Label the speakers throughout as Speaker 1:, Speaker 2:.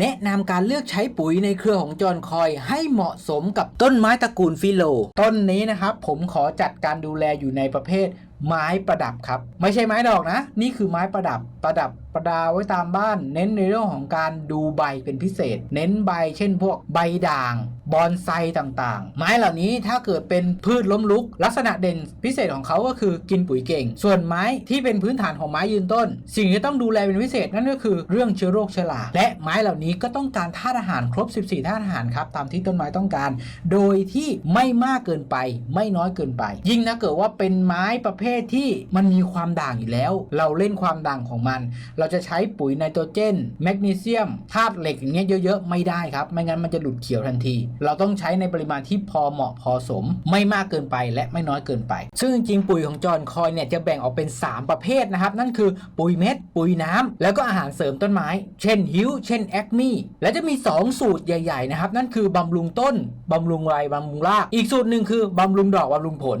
Speaker 1: แนะนำการเลือกใช้ปุ๋ยในเครือของจอห์นคอยให้เหมาะสมกับต้นไม้ตระกูลฟิโล ต้นนี้นะครับผมขอจัดการดูแลอยู่ในประเภทไม้ประดับครับ ไม่ใช่ไม้ดอกนะ นี่คือไม้ประดับประดับ ประดาไว้ตามบ้าน เน้นในเรื่องของการดูใบเป็นพิเศษ เน้นใบเช่นพวกใบด่าง บอนไซต่างๆ ไม้เหล่านี้ถ้าเกิดเป็นพืชล้มลุก ลักษณะเด่นพิเศษของเขาก็คือกินปุ๋ยเก่ง ส่วนไม้ที่เป็นพื้นฐานของไม้ยืนต้น สิ่งที่ต้องดูแลเป็นพิเศษนั่นก็คือเรื่องเชื้อโรคเชื้อราและไม้เหล่านี้ก็ต้องการธาตุอาหารครบ 14ธาตุอาหารครับตามที่ต้นไม้ต้องการ โดยที่ไม่มากเกินไป ไม่น้อยเกินไป ยิ่งถ้าเกิดว่าเป็นไม้ประเภทที่มันมีความด่างอยู่แล้ว เราเล่นความด่างของมันเราราจะใช้ปุ๋ยไนโตรเจนแมกนีเซียมธาตุเหล็กอย่างเงี้ยเยอะๆ ไม่ได้ครับ ไม่งั้นมันจะหลุดเขียวทันที เราต้องใช้ในปริมาณที่พอเหมาะพอสม ไม่มากเกินไปและไม่น้อยเกินไป ซึ่งจริงๆปุ๋ยของจอห์นคอยเนี่ยจะแบ่งออกเป็น 3 ประเภทนะครับ นั่นคือปุ๋ยเม็ด ปุ๋ยน้ำแล้วก็อาหารเสริมต้นไม้ เช่นฮิวเช่นแอคมี่และจะมี 2 สูตรใหญ่ๆนะครับนั่นคือบำรุงต้นบำรุงไรบำรุงรากอีกสูตรหนึ่งคือบำรุงดอกบำรุงผล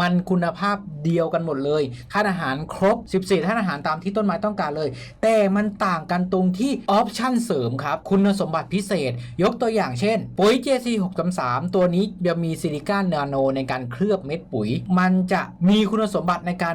Speaker 1: มันคุณภาพเดียวกันหมดเลยธาตุอาหารครบ 14ธาตุอาหารตามที่ต้นไม้ต้องการเลย แต่มันต่างกันตรงที่ออปชั่นเสริมครับ คุณสมบัติพิเศษ ยกตัวอย่างเช่น ปุ๋ย JC 633ตัวนี้จะมีซิลิก้านาโนในการเคลือบเม็ดปุ๋ย มันจะมีคุณสมบัติในการ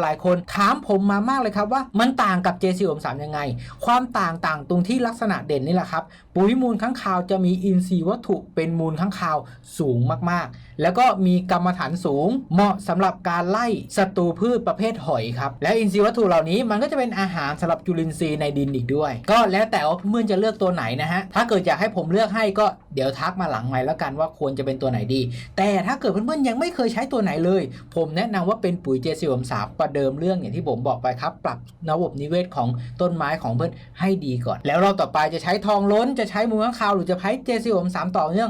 Speaker 1: หลายคนถามผมมามากเลยครับว่ามันต่างกับ JC 63ยังไง ความต่างต่างตรงที่ลักษณะเด่นนี่แหละครับปุ๋ยมูลข้างคาวจะมีอินทรีย์วัตถุเป็นมูลข้างคาวสูงมากๆ แล้วก็มีกรรมฐานสูง เหมาะสำหรับการไล่ศัตรูพืชประเภทหอยครับและอินทรีย์วัตถุเหล่านี้มันก็จะเป็นอาหารสำหรับจุลินทรีย์ในดินอีกด้วย ก็แล้วแต่ว่าเพื่อนจะเลือกตัวไหนนะฮะถ้าเกิดอยากให้ผมเลือกให้ก็เดี๋ยวทักมาหลังไมค์แล้วกันว่าควรจะเป็นตัวไหนดี แต่ถ้าเกิดเพื่อนๆยังไม่เคยใช้ตัวไหนเลย ผมแนะนำว่าเป็นปุ๋ยเจสิวมสามประเดิมเรื่องอย่างที่ผมบอกไปครับ ปรับระบบนิเวศของต้นไม้ของเพื่อนให้ดีก่อน แล้วเราต่อไปจะใช้ทองล้นจะจะใช้มูลข้างคาวหรือจะใช้เจสิวมสามต่อเนื่อง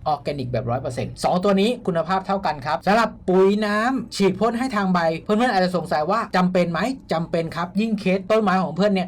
Speaker 1: ออร์แกนิกแบบ100%สองตัวนี้คุณภาพเท่ากันครับสำหรับปุ๋ยน้ำฉีดพ่นให้ทางใบ เพื่อนๆอาจจะสงสัยว่าจำเป็นไหมจำเป็นครับ ยิ่งเคสต้นไม้ของเพื่อนเนี่ย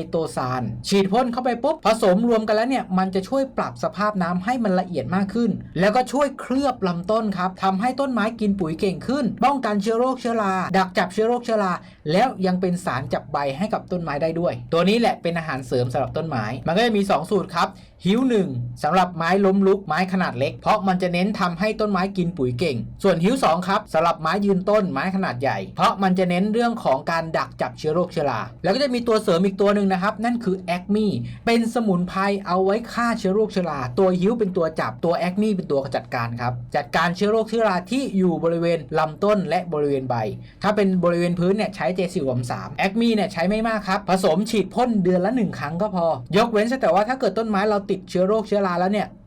Speaker 1: โตซาน ฉีดพ่นเข้าไปปุ๊บผสมรวมกันแล้วเนี่ยมันจะช่วยปรับสภาพน้ำให้มันละเอียดมากขึ้น แล้วก็ช่วยเคลือบลำต้นครับทำให้ต้นไม้กินปุ๋ยเก่งขึ้น ป้องกันเชื้อโรคเชื้อราดักจับเชื้อโรคเชื้อราแล้วยังเป็นสารจับใบให้กับต้นไม้ได้ด้วย ตัวนี้แหละเป็นอาหารเสริมสำหรับต้นไม้ มันก็จะมี 2 สูตรครับหิวหนึ่งสำหรับไม้ล้มลุกไม้ขนาดเล็ก เพราะมันจะเน้นทำให้ต้นไม้กินปุ๋ยเก่ง ส่วนหิวสองครับสำหรับไม้ยืนต้นไม้ขนาดใหญ่ เพราะมันจะเน้นเรื่องของการดักจับเชื้อโรคเชื้อราแล้วก็จะมีตัวเสริมอีกตัวหนึ่งนะครับ นั่นคือแอคมีเป็นสมุนไพรเอาไว้ฆ่าเชื้อโรคเชื้อราตัวหิวเป็นตัวจับตัวแอคมีเป็นตัวจัดการครับจัดการเชื้อโรคเชื้อราที่อยู่บริเวณลำต้นและบริเวณใบ ถ้าเป็นบริเวณพื้นเนี่ยใช้เจสิวมสามแอคมีเนี่ยใช้ไม่มากครับ ผสมฉีดพ่นเดือนละหนึ่งครั้งก็พอ ยกเว้นแต่ว่าถ้าเกิดต้นไม้เราติดเชื้อโรคเชื้อราแล้วเนี่ย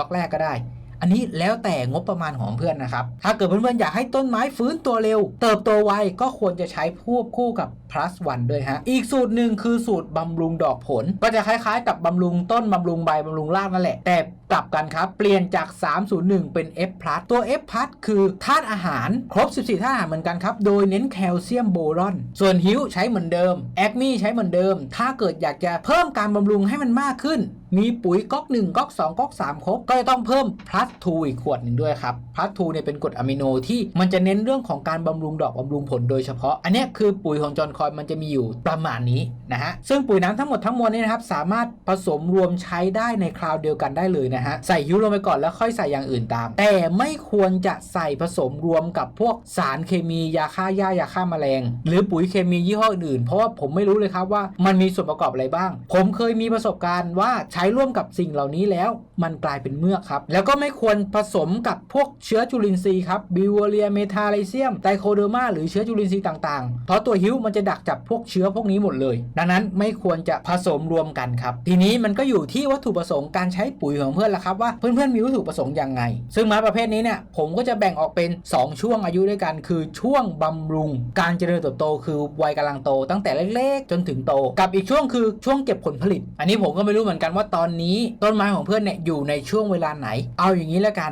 Speaker 1: อกดอกแรกก็ได้ อันนี้แล้วแต่งบประมาณของเพื่อนนะครับ ถ้าเกิดเพื่อนๆอยากให้ต้นไม้ฟื้นตัวเร็ว เติบโตไวก็ควรจะใช้ควบคู่กับ plus one ด้วยฮะ อีกสูตรหนึ่งคือสูตรบำรุงดอกผล ก็จะคล้ายๆ กับบำรุงต้นบำรุงใบบำรุงรากนั่นแหละ แต่ กลับกันครับ เปลี่ยนจาก 301 เป็น F plus ตัว F plus คือธาตุอาหารครบ 14ธาตุอาหารเหมือนกันครับ โดยเน้นแคลเซียมโบรอน ส่วนฮิวใช้เหมือนเดิมแอคมี่ใช้เหมือนเดิม ถ้าเกิดอยากจะเพิ่มการบำรุงให้มันมากขึ้น มีปุ๋ยก๊อก 1ก๊อก 2ก๊อก 3 ครบ ก็จะต้องเพิ่ม plus 2อีกขวดหนึ่งด้วยครับ plus 2เนี่ยเป็นกรดอะมิโนที่มันจะเน้นเรื่องของการบำรุงดอกบำรุงผลโดยเฉพาะ อันนี้คือปุ๋ยของจอนคอยมันจะมีอยู่ประมาณนี้นะฮะซึ่งปุ๋ยน้ำทั้งหมดทั้งมวลนี้นะครับสามารถผสมรวมใช้ได้ในคราวเดียวกันได้เลยนะฮะ ใส่ฮิวลงไปก่อนแล้วค่อยใส่อย่างอื่นตาม แต่ไม่ควรจะใส่ผสมรวมกับพวกสารเคมียาฆ่าหญ้ายาฆ่าแมลง หรือปุ๋ยเคมียี่ห้ออื่นๆ เพราะว่าผมไม่รู้เลยครับว่ามันมีส่วนประกอบอะไรบ้าง ผมเคยมีประสบการณ์ว่าใช้ร่วมกับสิ่งเหล่านี้แล้ว มันกลายเป็นเมือกครับ แล้วก็ไม่ควรผสมกับพวกเชื้อจุลินทรีย์ครับบิวเรียเมทาไลเซียมไตโคเดอร์มาหรือเชื้อจุลินทรีย์ต่างๆ เพราะตัวฮิวมันจะดักจับพวกเชื้อพวกนี้หมดเลย ดังนั้นไม่ควรจะผสมรวมกันครับ ทีนี้มันก็อยู่ที่วัตถุประสงค์การใช้ปุ๋ยของเพื่อนล่ะครับว่าเพื่อนๆมีวัตถุประสงค์ยังไง ซึ่งไม้ประเภทนี้เนี่ยผมก็จะแบ่งออกเป็น 2 ช่วงอายุด้วยกัน คือช่วงบำรุง การเจริญเติบโต คือวัยกำลังโต ตั้งแต่เล็กๆ จนถึงโต กับอีกช่วงคือช่วงเก็บผลผลิต อันนี้ผมก็ไม่รู้เหมือนกันว่าตอนนี้ต้นไม้ของเพื่อนเนี่ยอยู่ในช่วงเวลาไหน เอาอย่างนี้แล้วกัน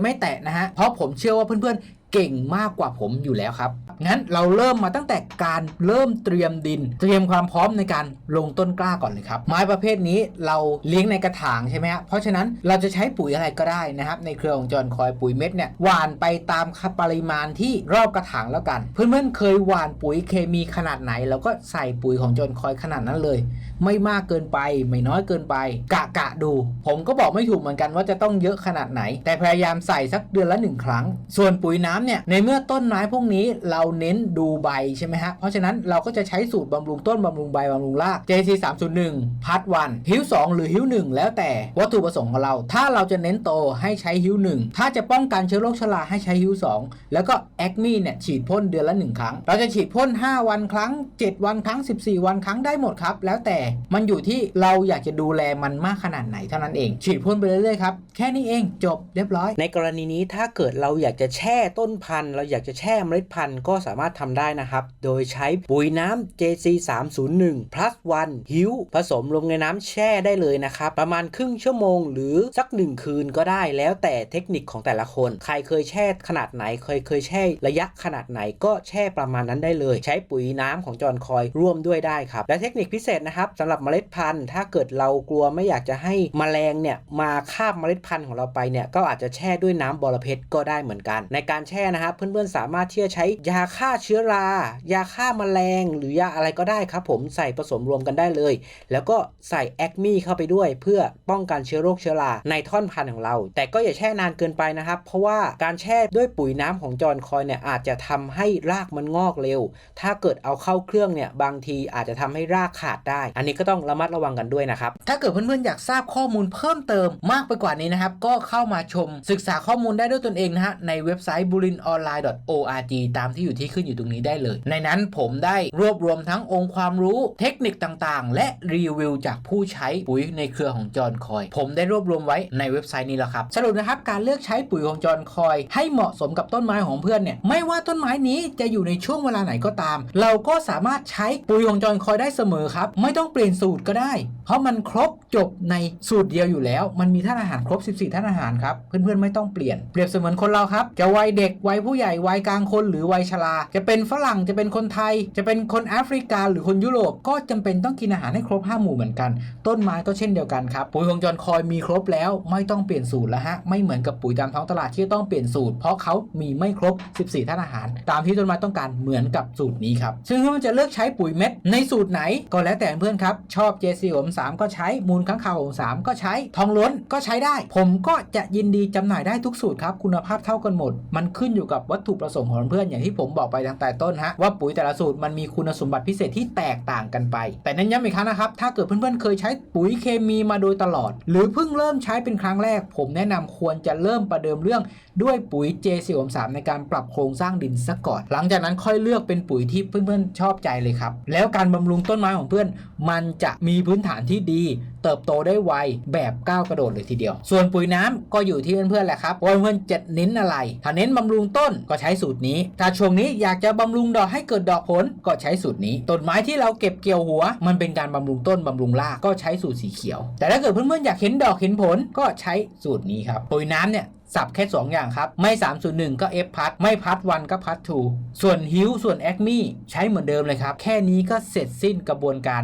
Speaker 1: ไม่แตะนะฮะเพราะผมเชื่อว่าเพื่อน เก่งมากกว่าผมอยู่แล้วครับ งั้นเราเริ่มมาตั้งแต่การเริ่มเตรียมดิน เตรียมความพร้อมในการลงต้นกล้าก่อนเลยครับ ไม้ประเภทนี้เราเลี้ยงในกระถางใช่ไหมฮะเพราะฉะนั้นเราจะใช้ปุ๋ยอะไรก็ได้นะครับ ในเครือของจอนคอยปุ๋ยเม็ดเนี่ยหว่านไปตามปริมาณที่รอบกระถางแล้วกัน เพื่อนๆเคยหว่านปุ๋ยเคมีขนาดไหนเราก็ใส่ปุ๋ยของจอนคอยขนาดนั้นเลย ไม่มากเกินไปไม่น้อยเกินไป กะกะดู ผมก็บอกไม่ถูกเหมือนกันว่าจะต้องเยอะขนาดไหน แต่พยายามใส่สักเดือนละหนึ่งครั้ง ส่วนปุ๋ยน้ำำเนี่ยในเมื่อต้นไม้พวกนี้เราเน้นดูใบใช่ไหมฮะเพราะฉะนั้นเราก็จะใช้สูตรบำรุงต้นบำรุงใบบำรุงราก JC 301พัดวันฮิ้ว2หรือฮิ้ว1แล้วแต่วัตถุประสงค์ของเรา ถ้าเราจะเน้นโตให้ใช้ฮิ้ว1ถ้าจะป้องกันเชื้อโรคชราให้ใช้ฮิ้ว2แล้วก็แอคมีเนี่ยฉีดพ่นเดือนละ 1 ครั้ง เราจะฉีดพ่น 5 วันครั้ง 7 วันครั้ง 14 วันครั้งได้หมดครับ แล้วแต่มันอยู่ที่เราอยากจะดูแลมันมากขนาดไหนเท่านั้นเอง ฉีดพ่นไปเรื่อยๆครับแค่นี้เองจบเรียบร้อย
Speaker 2: ในกรณีนี้ถ้าเกิดเราอยากจะแช่ต้นพันธุ์ เราอยากจะแช่เมล็ดพันธุ์ก็สามารถทำได้นะครับ โดยใช้ปุ๋ยน้ำ JC 301 plus 1หิวผสมลงในน้ำแช่ได้เลยนะครับ ประมาณครึ่งชั่วโมงหรือสักหนึ่งคืนก็ได้แล้วแต่เทคนิคของแต่ละคน ใครเคยแช่ขนาดไหน เคยเคยแช่ระยะขนาดไหนก็แช่ประมาณนั้นได้เลย ใช้ปุ๋ยน้ำของจอนคอยร่วมด้วยได้ครับ และเทคนิคพิเศษนะครับสำหรับเมล็ดพันธุ์ ถ้าเกิดเรากลัวไม่อยากจะให้แมลงเนี่ยมาคาบเมล็ดพันธุ์ของเราไปเนี่ยก็อาจจะแช่ด้วยน้ำบอระเพ็ดก็ได้เหมือนกัน ในการแช่นะครับ เพื่อนๆสามารถที่จะใช้ยาฆ่าเชื้อรา ยาฆ่าแมลง หรือยาอะไรก็ได้ครับผมใส่ผสมรวมกันได้เลย แล้วก็ใส่แอคมีเข้าไปด้วย เพื่อป้องกันเชื้อโรคเชื้อราในท่อนพันธุ์ของเรา แต่ก็อย่าแช่นานเกินไปนะครับ เพราะว่าการแช่ด้วยปุ๋ยน้ำของจอนคอยเนี่ยอาจจะทำให้รากมันงอกเร็ว ถ้าเกิดเอาเข้าเครื่องเนี่ยบางทีอาจจะทำให้รากขาดได้ อันนี้ก็ต้องระมัดระวังกันด้วยนะครับ
Speaker 1: ถ้าเกิดเพื่อนๆอยากทราบข้อมูลเพิ่มเติมมากไปกว่านี้นะครับก็เข้ามาชมศึกษาข้อมูลได้ด้วยตนเองนะฮะในเว็บไซต์ burinonline.org ตามที่อยู่ที่ขึ้นอยู่ตรงนี้ได้เลย ในนั้นผมได้รวบรวมทั้งองค์ความรู้เทคนิคต่างๆ และรีวิวจากผู้ใช้ปุ๋ยในเครือของจอห์นคอย ผมได้รวบรวมไว้ในเว็บไซต์นี้แล้วครับ สรุปนะครับการเลือกใช้ปุ๋ยของจอห์นคอย ให้เหมาะสมกับต้นไม้ของเพื่อนเนี่ยไม่ว่าต้นไม้นี้จะอยู่ในช่วงเวลาไหนก็ตาม เราก็สามารถใช้ปุ๋ยของจอห์นคอยได้เสมอครับ ไม่ต้องเปลี่ยนสูตรก็ได้เพราะมันครบจบในสูตรเดียวอยู่แล้ว มันมีท่านอาหารครบ 14ท่านอาหารครับ เพื่อนๆไม่ต้องเปลี่ยน เปรียบเสมือนคนเราครับ จะวัยเด็ก วัยผู้ใหญ่ วัยกลางคนหรือวัยชรา จะเป็นฝรั่ง จะเป็นคนไทย จะเป็นคนแอฟริกา หรือคนยุโรป ก็จำเป็นต้องกินอาหารให้ครบ 5 หมู่เหมือนกัน ต้นไม้ก็เช่นเดียวกันครับ ปุ๋ยของจอนคอยมีครบแล้ว ไม่ต้องเปลี่ยนสูตรแล้วฮะ ไม่เหมือนกับปุ๋ยตามท้องตลาดที่ต้องเปลี่ยนสูตร เพราะเขามีไม่ครบ 14ท่านอาหาร ตามที่ต้นไม้ต้องการเหมือนกับสูตรนี้ครับ ซึ่งถ้ามันจะเลือกใช้ปุ๋ยเม็ดในสูตรไหนก็แล้วแต่เพื่อนครับชอบ JC ผม3 ก็ใช้มูลค้างคาวผม3ก็ใช้ทองล้วนก็ใช้ได้ ผมก็จะยินดีจำหน่ายได้ทุกสูตรครับ คุณภาพเท่ากันหมด มันขึ้นอยู่กับวัตถุประสงค์ของเพื่อนอย่างที่ผมบอกไปตั้งแต่ต้นฮะว่าปุ๋ยแต่ละสูตรมันมีคุณสมบัติพิเศษที่แตกต่างกันไป แต่เน้นย้ำอีกครั้งนะครับถ้าเกิดเพื่อนๆเคยใช้ปุ๋ยเคมีมาโดยตลอด หรือเพิ่งเริ่มใช้เป็นครั้งแรก ผมแนะนำควรจะเริ่มประเดิมเรื่องด้วยปุ๋ย J4 3ในการปรับโครงสร้างดินซะก่อน หลังจากนั้นค่อยเลือกเป็นปุ๋ยที่เพื่อนๆชอบใจเลยครับแล้วการบำรุงต้นไม้ของเพื่อน มันจะมีพื้นฐานที่ดี เติบโตได้ไวแบบก้าวกระโดดเลยทีเดียว ส่วนปุ๋ยน้ำก็อยู่ที่เพื่อนๆแหละครับว่าเพื่อนจะเน้นอะไร ถ้าเน้นบำรุงต้นก็ใช้สูตรนี้ ถ้าช่วงนี้อยากจะบำรุงดอกให้เกิดดอกผลก็ใช้สูตรนี้ต้นไม้ที่เราเก็บเกี่ยวหัว มันเป็นการบำรุงต้นบำรุงรากก็ใช้สูตรสีเขียว แต่ถ้าเกิดเพื่อนๆอยากเห็นดอกเห็นผลก็ใช้สูตรนี้ครับปุ๋ยน้ำเนี่ยสับแค่ 2 อย่างครับ ไม่ 301 ก็ F พัดไม่พัดวันก็พัดทูส่วนฮิวส่วนแอคมี่ใช้เหมือนเดิมเลยครับ แค่นี้ก็เสร็จสิ้นกระบวนการ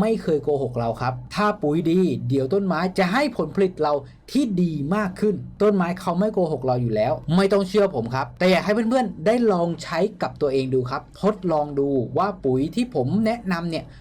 Speaker 1: ไม่เคยโกหกเราครับ ถ้าปุ๋ยดี เดี๋ยวต้นไม้จะให้ผลผลิตเราที่ดีมากขึ้น ต้นไม้เขาไม่โกหกเราอยู่แล้ว ไม่ต้องเชื่อผมครับ แต่อยากให้เพื่อนๆได้ลองใช้กับตัวเองดูครับ ทดลองดูว่าปุ๋ยที่ผมแนะนำเนี่ย